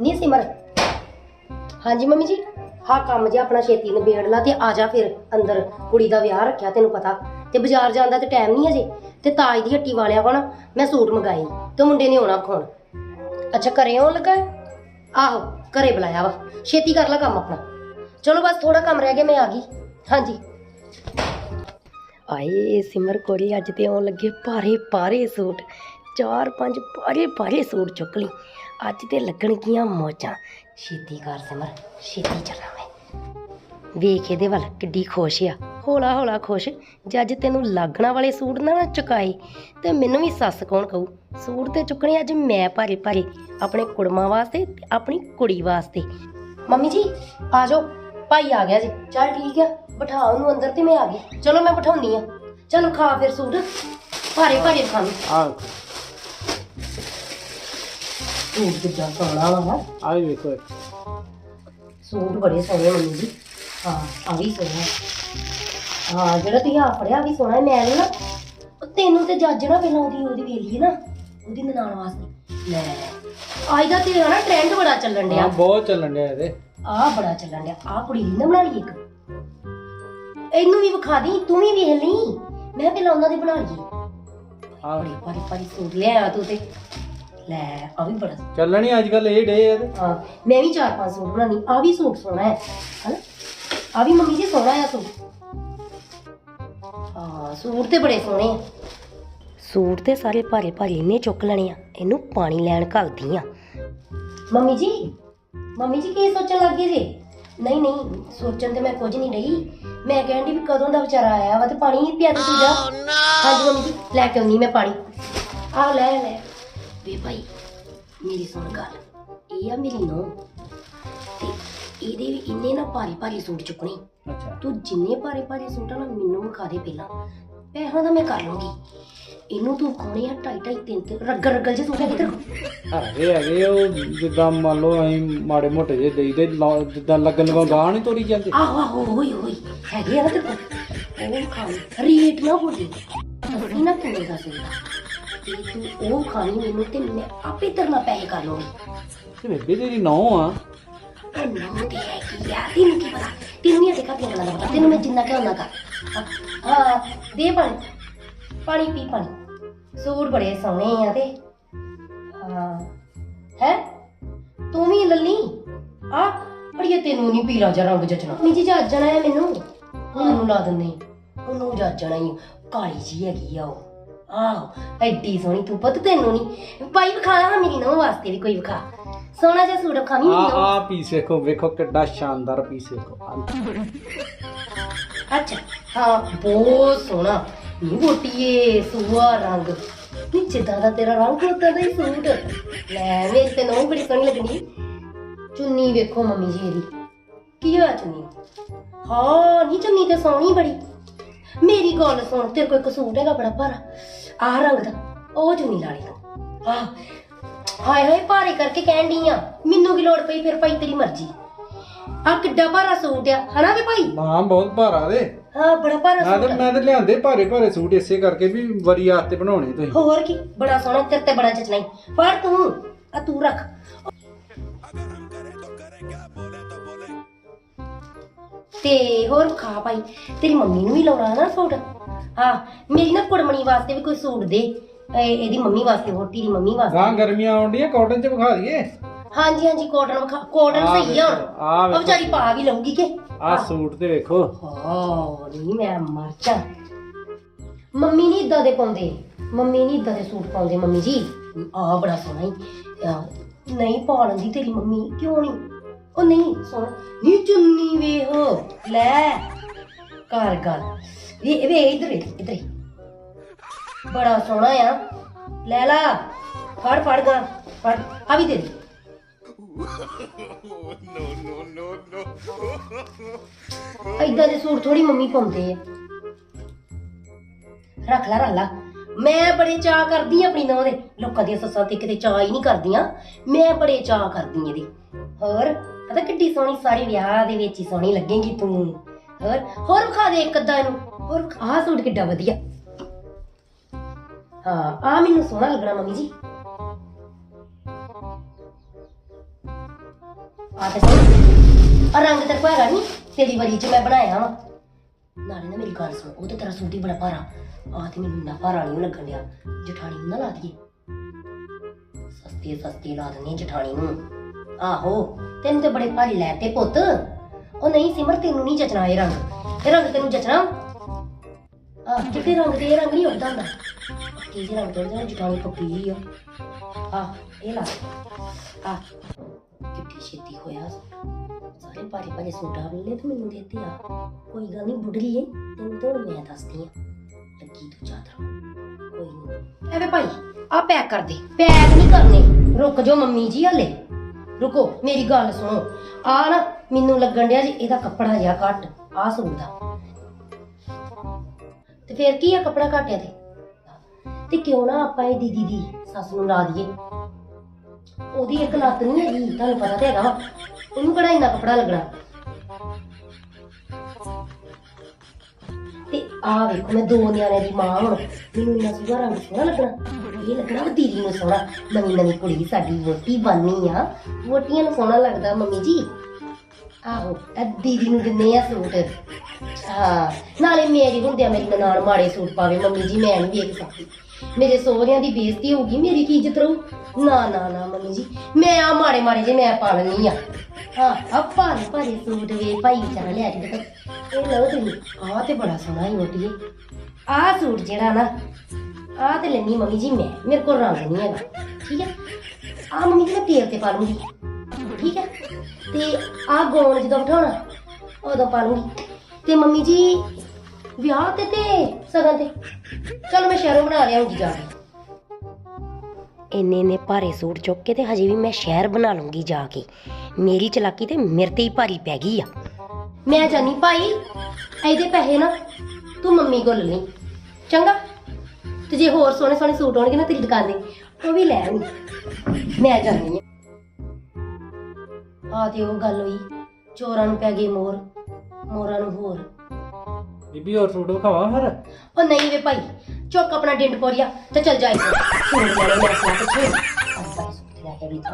ਨਹੀਂ ਸਿਮਰ। ਹਾਂਜੀ ਮੰਮੀ ਜੀ ਹਾਂ ਕੰਮ ਜੇ ਆਪਣਾ ਛੇਤੀ ਨਿਬੇੜ ਲਾ ਤੇ ਆ ਜਾ ਫਿਰ ਅੰਦਰ। ਕੁੜੀ ਦਾ ਵਿਆਹ ਰੱਖਿਆ ਤੈਨੂੰ ਪਤਾ। ਤੇ ਬਾਜ਼ਾਰ ਜਾਣ ਦਾ ਤੇ ਟਾਈਮ ਨਹੀਂ ਅਜੇ। ਤੇ ਤਾਜ ਦੀ ਹੱਟੀ ਵਾਲਿਆ ਕੋਲ ਨਾ ਮੈਂ ਸੂਟ ਮੰਗਾਈ ਤੇ ਮੁੰਡੇ ਨੇ ਆਉਣਾ ਖਾਣ। ਅੱਛਾ, ਘਰੇ ਆਉਣ ਲੱਗਾ ਹੈ? ਆਹੋ, ਘਰੇ ਬੁਲਾਇਆ ਵਾ। ਛੇਤੀ ਕਰ ਲੈ ਕੰਮ ਆਪਣਾ। ਚਲੋ ਬਸ ਥੋੜਾ ਕੰਮ ਰਹਿ ਗਿਆ, ਮੈਂ ਆ ਗਈ। ਹਾਂਜੀ। ਆਏ ਸਿਮਰ ਕੋਰੀ, ਅੱਜ ਤੇ ਆਉਣ ਲੱਗੇ ਭਾਰੇ ਭਾਰੇ ਸੂਟ। ਚਾਰ ਪੰਜ ਭਾਰੇ ਭਾਰੇ ਸੂਟ ਚੁੱਕ ਲਈ ਅੱਜ ਤੇ ਲੱਗਣਗੀਆਂ ਮੌਜਾਂ। ਛੇਤੀ ਕਰ ਸਿਮਰ ਛੇਤੀ ਚੱਲਾਂ ਮੈਂ। ਵੇਖ ਇਹਦੇ ਵੱਲ ਕਿੱਡੀ ਖੁਸ਼ ਆ। ਹੌਲਾ ਹੌਲਾ ਖੁਸ਼। ਜੱਜ ਤੈਨੂੰ ਲੱਗਣਾ ਵਾਲੇ ਸੂਟ ਨਾ ਚੁਕਾਏ, ਤੇ ਮੈਨੂੰ ਵੀ ਸੱਸ ਕੌਣ ਕਹੂ? ਸੂਟ ਤੇ ਚੁੱਕਣੇ ਅੱਜ ਮੈਂ ਭਾਰੇ ਭਾਰੇ, ਆਪਣੇ ਕੁੜਮਾਂ ਵਾਸਤੇ ਤੇ ਆਪਣੀ ਕੁੜੀ ਵਾਸਤੇ। ਮੰਮੀ ਜੀ, ਆ ਜਾਓ। ਭਾਈ ਆ ਗਿਆ ਜੀ। ਚਲ ਠੀਕ ਆ। ਬਿਠਾ ਉਹਨੂੰ ਅੰਦਰ ਤੇ ਮੈਂ ਆ ਗਈ। ਚਲੋ ਮੈਂ ਬਿਠਾਉਣੀ ਆ। ਚਲੋ ਖਾ ਫਿਰ ਸੂਟ। ਭਾਰੇ ਭਾਰੇ ਖਾਣੀ ਆ ਸੂਟ ਕਿੱਦਾਂ ਸੋਹਣਾ ਵਾ ਆ ਵੀ ਵੇਖੋ ਇੱਕ। ਸੂਟ ਬੜੇ ਸੋਹਣੇ ਮੰਮੀ ਜੀ। ਹਾਂ ਆ ਵੀ ਸੋਹਣਾ। ਹਾਂ ਜਿਹੜਾ ਤੁਸੀਂ ਆ ਫੜਿਆ ਵੀ ਸੋਹਣਾ। ਹੈ। ਮੈਂ ਨਾ ਉਹ ਤੈਨੂੰ ਤੇ ਜੱਜ ਨਾ ਪਹਿਲਾਂ ਉਹਦੀ ਉਹਦੀ ਵੇਲੀ ਨਾ ਉਹਦੀ ਨਨਾਣ ਵਾਸਤੇ। ਲੈ ਅੱਜ ਦਾ ਤੇ ਨਾ ਟ੍ਰੈਂਡ ਬੜਾ ਚੱਲਣ ਡਿਆ। ਹਾਂ ਬਹੁਤ ਚੱਲਣ ਡਿਆ ਇਹਦੇ। ਆ ਬੜਾ ਚੱਲਣ ਡਿਆ। ਆ ਕੁੜੀ ਦੀ ਨਾ ਬਣਾ ਲਈ ਇੱਕ। ਇਹਨੂੰ ਵੀ ਵਿਖਾ ਦੀ ਤੂੰ ਵੀ ਵੇਖ ਲਈ। ਮੈਂ ਪਹਿਲਾਂ ਉਹਨਾਂ ਦੇ ਬਣਾ ਲਈ ਆ ਬੜੀ ਭਾਰੀ ਭਾਰੀ ਸੂਟ ਲਿਆ ਤੂੰ ਤੇ। ਲੈ ਆ ਵੀ ਬੜਾ ਚੱਲਣੀ ਅੱਜ ਕੱਲ ਇਹ ਡੇ ਇਹਦੇ ਹਾਂ ਮੈਂ ਵੀ ਚਾਰ ਪੰਜ ਸੂਟ ਬਣਾਣੀ ਆ ਵੀ ਸੂਟ ਸੋਹਣਾ ਹੈ ਹਨਾ? ਆ ਵੀ ਮੰਮੀ ਜੀ ਸੋਹਣਾ ਹੈ ਸੂਟ। ਹਾਂ ਸੂਟ ਤੇ ਬੜੇ ਸੋਹਣੇ ਆ। ਸੂਟ ਤੇ ਸਾਰੇ ਭਾਰੇ ਭਾਰੇ ਇਹਨੇ ਚੁੱਕ ਲੈਣੇ ਆ ਇਹਨੂੰ ਪਾਣੀ ਲੈਣ ਘੱਲਦੀ ਆ। ਮੰਮੀ ਜੀ ਮੰਮੀ ਜੀ ਕੀ ਸੋਚਣ ਲੱਗੇ ਜੀ? ਨਹੀਂ ਨਹੀਂ ਸੋਚਣ ਤੇ ਮੈਂ ਕੁਝ ਨਹੀਂ ਰਹੀ ਮੈਂ ਕਹਿਣ ਦੀ ਵੀ ਕਦੋਂ ਦਾ ਵਿਚਾਰਾ ਆਇਆ ਵਾ ਤੇ ਪਾਣੀ ਹੀ ਪਿਆ ਦੇ ਤੂੰ ਜਾ। ਹਾਂਜੀ ਮੰਮੀ ਜੀ ਲੈ ਕੇ ਆਉਣੀ ਮੈਂ ਪਾਣੀ। ਆ ਲੈ ਲੈ। ਵੇ ਭਾਈ ਮੇਰੀ ਸੁਣ ਗੱਲ। ਇਹ ਆ ਮੇਰੀ ਨੋ ਤੇ ਇਹਦੇ ਵੀ ਇੰਨੇ ਨਾ ਭਾਰੀ ਭਾਰੀ ਸੂਟ ਚੁੱਕਣੇ। ਅੱਛਾ। ਤੂੰ ਜਿੰਨੇ ਭਾਰੇ ਭਾਰੇ ਸੂਟ ਆ ਨਾ ਮੈਨੂੰ ਵਿਖਾ ਦੇ ਪਹਿਲਾਂ। ਪੈਸਾ ਤਾਂ ਮੈਂ ਕਰ ਲੂੰਗੀ। ਇਹਨੂੰ ਤੂੰ ਖਾਣੇ ਆ ਢਾਈ ਢਾਈ ਤਿੰਨ ਤਿੰਨ ਰੱਗਲ ਰੱਗਲ ਜੇ ਸੂਟ ਕਿਧਰ ਹੈਗੇ ਹੈਗੇ ਉਹ ਜਿੱਦਾਂ ਮੰਨ ਲਓ ਅਸੀਂ ਮਾੜੇ ਮੋਟੇ ਜੇ ਦੇਈਦੇ ਲਾ- ਜਿੱਦਾਂ ਲੱਗਣ ਲਗਾ ਗਾਹ ਨਹੀਂ ਤੋਰੀ ਜਾਂਦੇ। ਆਹੋ ਆਹੋ ਹੋਈ ਹੋਈ ਹੈਗੇ ਆ ਨਾ ਤੇ ਉਹ ਖਾਣੀ ਰੇਟ ਨਾ ਬੋਲੀ ਅਸੀਂ ਨਾ ਕਿੰਨੇ ਦਾ ਸੂਟ ਤੇ ਤੂੰ ਉਹ ਖਾਣੀ ਮੈਨੂੰ ਤੇ ਮੈਂ ਆਪੇ ਤਰਨਾ ਪੈਸੇ ਕਰ ਲੂੰਗੀ ਤੇ ਬੇਬੇ ਤੇਰੀ ਨੌ ਆ। ਇਹ ਨਮੂ ਤੇ ਹੈ। ਕਿ ਯਾਰ ਤੈਨੂੰ ਕੀ ਪਤਾ ਤੈਨੂੰ ਨਹੀਂ ਦੇਖਾ ਗੱਲਾਂ ਦਾ ਪਤਾ ਤੈਨੂੰ ਮੈਂ ਜਿੰਨਾ ਕਿ ਉਹਨਾਂ ਕਰ ਹਾਂ, ਹਾਂ। ਦੇ ਪਾਣੀ ਪਾਣੀ ਪੀ ਪਾਣੀ ਸੂਟ ਬੜੇ ਸੋਹਣੇ ਆ ਤੇ ਹਾਂ ਹੈ ਤੂੰ ਵੀ ਲੱਲੀ ਆ ਅੜੀਏ ਤੈਨੂੰ ਨਹੀਂ ਪੀਲਾ ਜਿਹਾ ਰੰਗ ਜਚਣਾ ਨਹੀਂ ਜੀ ਜੱਜ ਜਾਣਾ ਹੈ ਮੈਨੂੰ ਉਹਨੂੰ ਲਾ ਦਿੰਦੇ ਉਹਨੂੰ ਜੱਜ ਜਾਣਾ ਹੀ ਕਾਲੀ ਜੀ ਹੈਗੀ ਆ ਉਹ ਆਹੋ ਐਡੀ ਸੋਹਣੀ ਤੂੰ ਪੁੱਤ ਤੈਨੂੰ ਨਹੀਂ ਭਾਈ ਵਿਖਾ ਹਾਂ ਮੇਰੀ ਨੌ ਵਾਸਤੇ ਵੀ ਕੋਈ ਵਿਖਾ। ਸੋਹਣਾ ਜਿਹਾ ਸੂਟ ਵਿਖਾ ਆ ਮੇਰੀ ਨਹੁੰ ਆ ਪੀਸ ਵੇਖੋ ਵੇਖੋ ਕਿੱਡਾ ਸ਼ਾਨਦਾਰ ਪੀਸ ਵੇਖੋ। ਆਹ ਅੱਛਾ ਹਾਂ ਬਹੁਤ ਸੋਹਣਾ। ਨੀ ਬੋਟੀਏ ਸੁਆ ਰੰਗ। ਨੀ ਜਿੱਦਾਂ ਦਾ ਤੇਰਾ ਰੰਗ ਉਦਾਂ ਦਾ ਹੀ ਸੂਟ। ਲੈ ਮੇਰੀ ਤੇ ਨੌ ਬੜੀ ਸੋਹਣੀ ਲੱਗਣੀ ਚੁੰਨੀ ਵੇਖੋ ਮੰਮੀ ਜੀ ਇਹਦੀ। ਕੀ ਹੋਇਆ ਚੁੰਨੀ? ਹਾਂ ਨੀ ਚੁੰਨੀ ਤੇ ਸੋਹਣੀ ਬੜੀ। ਮੇਰੀ ਗੱਲ ਸੁਣ ਤੇਰੇ ਕੋਲ ਇੱਕ ਸੂਟ ਹੈਗਾ ਬੜਾ ਭਾਰਾ। ਆਹ ਰੰਗ ਦਾ ਉਹ ਚੁੰਨੀ ਲਾ ਲਈ ਤੂੰ। ਆਹ ਹਾਏ ਹਾਏ ਭਾਰੇ ਕਰਕੇ ਕਹਿਣ ਡਈ ਆ ਮੈਨੂੰ ਕੀ ਲੋੜ ਪਈ ਫਿਰ ਭਾਈ ਤੇਰੀ ਮਰਜ਼ੀ। ਆ ਕਿੱਡਾ ਭਾਰਾ ਸੂਟ ਆ ਹਨਾ ਵੀ ਭਾਈ? ਹਾਂ ਬਹੁਤ ਭਾਰਾ ਦੇ ਹਾਂ ਬੜਾ ਭਾਰਾ ਮੈਂ ਸੂਟ ਤੇ ਆ। ਮੈਂ ਤੇ ਲਿਆਂਦੇ ਭਾਰੇ ਭਾਰੇ ਸੂਟ ਇਸੇ ਕਰਕੇ ਵੀ ਵਰੀ ਆਸਤੇ ਬਣਾਉਣੇ ਤੁਸੀਂ। ਹੋਰ ਕੀ ਬੜਾ ਸੋਹਣਾ ਤੇਰੇ ਤੇ ਬੜਾ ਜਚਣਾ ਈ। ਫੜ ਤੂੰ ਆ ਤੂੰ ਰੱਖ। ਤੇ ਹੋਰ ਖਾ ਭਾਈ। ਤੇਰੀ ਮੰਮੀ ਨੂੰ ਵੀ ਲਾਉਣਾ ਨਾ ਸੂਟ? ਹਾਂ ਮੇਰੀ ਨਾ ਕੁੜਮਣੀ ਵਾਸਤੇ ਵੀ ਕੋਈ ਸੂਟ ਦੇ। ਇਹ- ਇਹਦੀ ਮੰਮੀ ਵਾਸਤੇ ਵੋਟੀ ਦੀ ਮੰਮੀ ਵਾਸਤੇ। ਗਾਂ ਗਰਮੀਆਂ ਆਉਂਦੀਆਂ ਕਾਟਨ ਚ ਵਿਖਾ ਦਈਏ? ਹਾਂਜੀ ਹਾਂਜੀ ਕੋਟਨ ਕੋਟਨ ਆਹ ਸਹੀ ਆ ਵੇਖੋ, ਹੁਣ ਆਹ ਉਹ ਵੇਖੋ। ਵਿਚਾਰੀ ਪਾ ਵੀ ਲਊਗੀ ਕਿ? ਆ ਸੂਟ ਤੇ ਵੇਖੋ। ਹਾਂ ਨਹੀਂ ਮੈਂ ਮਰ ਜਾ ਮੰਮੀ ਨਹੀਂ ਇਦਾਂ ਦੇ ਪਾਉਂਦੇ। ਮੰਮੀ ਨਹੀਂ ਇਦਾਂ ਦੇ ਸੂਟ ਪਾਉਂਦੇ ਮੰਮੀ ਜੀ। ਆ ਬੜਾ ਸੋਹਣਾ ਹੀ। ਨਹੀਂ ਪਾਉਣ ਦੀ ਤੇਰੀ ਮੰਮੀ ਕਿਉਂ ਨਹੀਂ? ਉਹ ਨਹੀਂ ਸੋਹਣਾ ਨੀ ਚੁੰਨੀ ਵੇਹੋ ਲੈ ਕਰ ਗੱਲ। ਵੇ ਵੇ, ਇਧਰ ਇਧਰ ਬੜਾ ਸੋਹਣਾ ਆ। ਲੈ ਲਾ, ਫੜ ਫੜ ਗਾ, ਫੜ। ਆ ਵੀ ਦੇ ਦੇ। ਏਦਾਂ ਦੇ ਸੂਟ ਥੋੜੀ ਮੰਮੀ ਪਾਉਂਦੇ ਆ। ਰੱਖ ਲੈ ਰੱਖ ਲੈ। ਮੈਂ ਬੜੇ ਚਾਹ ਕਰਦੀ ਆਪਣੀ ਨੌਂ ਦੇ। ਲੋਕਾਂ ਦੀਆਂ ਸੱਸਾਂ ਤੇ ਕਿਤੇ ਚਾਹ ਹੀ ਨਹੀਂ ਕਰਦੀਆਂ। ਮੈਂ ਬੜੇ ਚਾਹ ਕਰਦੀ ਇਹਦੀ। ਹੋਰ? ਪਤਾ ਕਿੱਡੀ ਸੋਹਣੀ ਸਾਰੀ ਵਿਆਹ ਦੇ ਵਿੱਚ ਹੀ ਸੋਹਣੀ ਲੱਗੇਗੀ ਤੂੰ। ਹੋਰ ਹੋਰ ਵਿਖਾ ਦੇ ਇੱਕ ਅੱਧਾ ਇਹਨੂੰ। ਹੋਰ ਆਹ ਸੂਟ ਕਿੱਡਾ ਵਧੀਆ। ਹਾਂ ਆ ਮੈਨੂੰ ਸੋਹਣਾ ਲੱਗਣਾ ਮੰਮੀ ਜੀ। ਆ ਤੇ ਆ ਰੰਗ ਤੇ ਭਾਰਾ ਨਹੀਂ ਤੇਰੀ ਵਾਰੀ ਚ ਮੈਂ ਬਣਾਇਆ ਵਾ। ਨਾਲੇ ਨਾ ਮੇਰੀ ਗੱਲ ਸੁਣ, ਉਹ ਤੇ ਤੇਰਾ ਸੂਟ ਹੀ ਬੜਾ ਭਾਰਾ। ਆ ਤੇ ਮੈਨੂੰ ਇੰਨਾ ਭਾਰਾ ਨਹੀਂ ਲੱਗਣ ਡਿਆ। ਜਠਾਣੀ ਨੂੰ ਨਾ ਲਾ ਦਈਏ। ਸਸਤੀ ਸਸਤੀ ਲਾ ਦਿੰਦੀ ਜਠਾਣੀ ਨੂੰ। ਆਹੋ ਤੈਨੂੰ ਤੇ ਬੜੇ ਭਾਰੀ ਲੈ ਤੇ ਪੁੱਤ। ਉਹ ਨਹੀਂ ਸਿਮਰ ਤੈਨੂੰ ਨਹੀਂ ਜਚਣਾ ਇਹ ਰੰਗ। ਇਹ ਰੰਗ ਤੈਨੂੰ ਜਚਣਾ? ਆ ਚਿੱਟੇ ਰੰਗ ਇਹ ਰੰਗ ਨਹੀਂ ਉੱਡਦਾ ਹੁੰਦਾ। ਕੀ ਜਿਹੇ ਰੰਗ ਤੇ ਜਟਾਣੀ ਪੱਕੀ ਆ। ਆ ਇਹ ਲਾ। ਆ ਕਿੱਥੇ ਛੇਤੀ ਹੋਇਆ। ਸਾਰੇ ਭਾਰੇ ਭਾਰੇ ਸੂਟ ਆ ਮਿਲੇ ਤੇ ਮੈਨੂੰ ਦੇਤੇ ਆ ਕੋਈ ਗੱਲ ਨਹੀਂ ਬੁੱਢੀ ਏ। ਤੈਨੂੰ ਤਾਂ ਹੁਣ ਮੈਂ ਦੱਸਦੀ ਆ। ਲੱਗੀ ਤੂੰ ਚਾਦਰ। ਕੋਈ ਨਹੀਂ ਐਵੇਂ ਭਾਈ ਆ ਪੈਕ ਕਰ ਦੇ। ਪੈਕ ਨਹੀਂ ਕਰਨੇ। ਰੁਕ ਜਾਓ ਮੰਮੀ ਜੀ ਹਲੇ। ਰੁਕੋ, ਮੇਰੀ ਗੱਲ ਸੁਣੋ। ਆ ਨਾ ਮੈਨੂੰ ਲੱਗਣ ਡਿਆ ਜੀ, ਇਹਦਾ ਕੱਪੜਾ ਜਿਆ ਘੱਟ ਆ ਸੂਟ ਦਾ। ਤੇ ਫੇਰ ਕੀ ਆ ਕੱਪੜਾ ਘਾਟਿਆ ਤੇ? ਤੇ ਕਿਉਂ ਨਾ ਆਪਾਂ ਇਹ ਦੀਦੀ ਦੀ ਸੱਸ ਨੂੰ ਲਾ ਦਈਏ? ਉਹਦੀ ਇੱਕ ਲੱਤ ਨਹੀਂ ਹੈਗੀ, ਤੁਹਾਨੂੰ ਪਤਾ ਤੇ ਹੈਗਾ ਵਾ। ਉਹਨੂੰ ਕਿਹੜਾ ਇੰਨਾ ਕੱਪੜਾ ਲੱਗਣਾ? ਤੇ ਆ ਵੇਖੋ, ਮੈਂ ਦੋ ਨਿਆਣਿਆਂ ਦੀ ਮਾਂ ਹੁਣ ਮੈਨੂੰ ਇੰਨਾ ਸੁਗਾ ਸੋਹਣਾ ਲੱਗਣਾ। ਇਹ ਲੱਗਣਾ ਵਾ ਦੀਦੀ ਨੂੰ ਸੋਹਣਾ ਨਵੀਂ ਨਵੀਂ ਕੁੜੀ ਸਾਡੀ ਵੋਟੀ ਬਾਨੀ ਆ। ਵੋਟੀਆਂ ਨੂੰ ਸੋਹਣਾ ਲੱਗਦਾ ਮੰਮੀ ਜੀ। ਆਹੋ, ਇਹ ਦੀਦੀ ਨੂੰ ਦਿੰਨੇ ਆ ਸੂਟ। ਹਾਂ, ਨਾਲੇ ਮੇਰੀ ਹੁੰਦਿਆ ਮੇਰੀ ਨਨਾਣ ਮਾੜੇ ਸੂਟ ਪਾਵੇ, ਮੰਮੀ ਜੀ, ਮੈਂ ਨਹੀਂ ਵੇਖ ਸਕਦੀ। ਮੇਰੇ ਸਹੁਰਿਆਂ ਦੀ ਬੇਇੱਜ਼ਤੀ ਹੋਊਗੀ ਮੇਰੀ ਕੀ ਇੱਜ਼ਤ ਰਹੂ? ਨਾ ਨਾ ਨਾ ਮੰਮੀ ਜੀ, ਮੈਂ ਆ ਮਾੜੇ ਮਾੜੇ ਜੇ ਮੈਂ ਪਾ ਲੈਣੀ ਆ। ਹਾਂ ਆ ਭਾਰੇ ਭਾਰੇ ਸੂਟ ਵੇ, ਭਾਈ ਚਾਹ ਲਿਆ ਕੇ ਦੇਖੋ ਇਹ ਲਓ ਤੁਸੀਂ, ਆਹ ਤੇ ਬੜਾ ਸੋਹਣਾ ਹੀ ਵੋਟੀਏ ਆਹ ਸੂਟ ਜਿਹੜਾ ਨਾ ਆਹ ਤੇ ਲੈਣੀ ਮੰਮੀ ਜੀ ਮੈਂ ਮੇਰੇ ਕੋਲ ਰੰਗ ਨਹੀਂ ਹੈਗਾ ਠੀਕ ਹੈ ਆ ਮੰਮੀ ਜੀ ਮੈਂ ਤੇਲ ਤੇ ਪਾ ਲੂੰਗੀ ਠੀਕ ਹੈ ਤੇ ਆ ਗੋਣ ਜਦੋਂ ਬਿਠਾਉਣਾ ਉਦੋਂ ਪਾ ਲੂੰਗੀ ਤੇ ਮੰਮੀ ਜੀ ਵਿਆਹ ਤੇ ਤੇ ਸਗਨ ਤੇ ਚਲੋ ਮੈਂ ਸ਼ਹਿਰੋਂ ਬਣਾ ਲਿਆਉਂਗੀ ਜਾ ਕੇ ਇੰਨੇ ਇੰਨੇ ਭਾਰੇ ਸੂਟ ਚੁੱਕ ਕੇ ਤੇ ਹਜੇ ਵੀ ਮੈਂ ਸ਼ਹਿਰ ਬਣਾ ਲੂੰਗੀ ਜਾ ਕੇ ਮੇਰੀ ਚਲਾਕੀ ਤੇ ਮੇਰੇ ਤੇ ਹੀ ਭਾਰੀ ਪੈ ਗਈ ਆ ਮੈਂ ਜਾਨੀ ਭਾਈ ਇਹਦੇ ਪੈਸੇ ਨਾ ਤੂੰ ਮੰਮੀ ਕੋਲ ਲਈ ਚੰਗਾ ਤੇ ਜੇ ਹੋਰ ਸੋਹਣੇ ਸੋਹਣੇ ਸੂਟ ਹੋਣਗੇ ਨਾ ਤੇਰੀ ਦੁਕਾਨ ਦੇ। ਉਹ ਵੀ ਲੈ ਆਵੀਂ ਮੈਂ ਜਾਨੀ ਆ। ਆ ਤੇ ਉਹ ਗੱਲ ਹੋਈ। ਚੋਰਾਂ ਨੂੰ ਪੈ ਗਏ ਮੋਰ। ਮੋਰਾਂ ਨੂੰ ਹੋਰ। ਬੀਬੀ ਹੋਰ ਸੂਟ ਵਿਖਾਵਾ ਫਿਰ। ਉਹ ਨਹੀਂ ਵੇ ਭਾਈ ਚੁੱਕ ਆਪਣਾ ਡਿੰਡ ਪੋਰੀਆ ਤੇ ਚੱਲ ਜਾ ਇੱਥੇ। ਸੂਟ ਅੱਜ ਬਾਈ ਸੂਟ ਲੈ ਕੇ ਵੀ ਤਾਂ